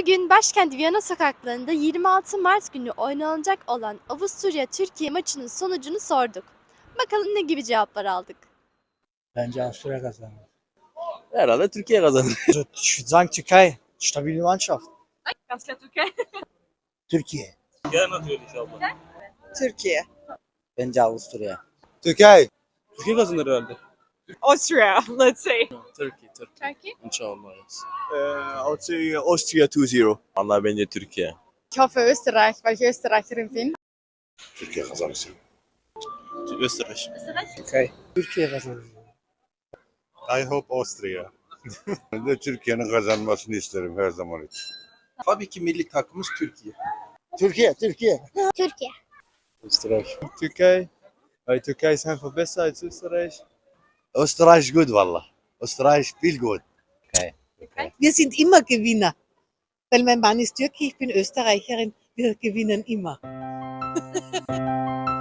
Bugün başkent Viyana sokaklarında 26 Mart günü oynanacak olan Avusturya-Türkiye maçının sonucunu sorduk. Bakalım ne gibi cevaplar aldık. Bence Avusturya kazanır. Herhalde Türkiye kazanır. Also, ich würde sagen Türkei. Stabile Mannschaft. Ganz klar Türkei. Türkiye. Türkiye. Bence Avusturya. Türkiye. Türkiye kazanır herhalde. Austria, let's say. Türkiye, Türkiye. Turkey? İnşallah. yes. Uh, I'll say Austria 2-0. Vallahi bence Türkiye. Ich hoffe Österreich, weil ich Österreicherin bin. Türkiye kazanır. Österreich. Türkei. Türkiye kazanır. I hope Austria. ben de Türkiye'nin kazanmasını isterim her zaman için. Tabii ki milli takımımız Türkiye. Türkiye, Türkiye. Türkiye. Österreich. Türkei. Weil Türkei ist einfach besser als Österreich. Österreich gut valla. Österreich viel gut. Wir sind immer Gewinner. Weil mein Mann ist Türke, ich bin Österreicherin. Wir gewinnen immer.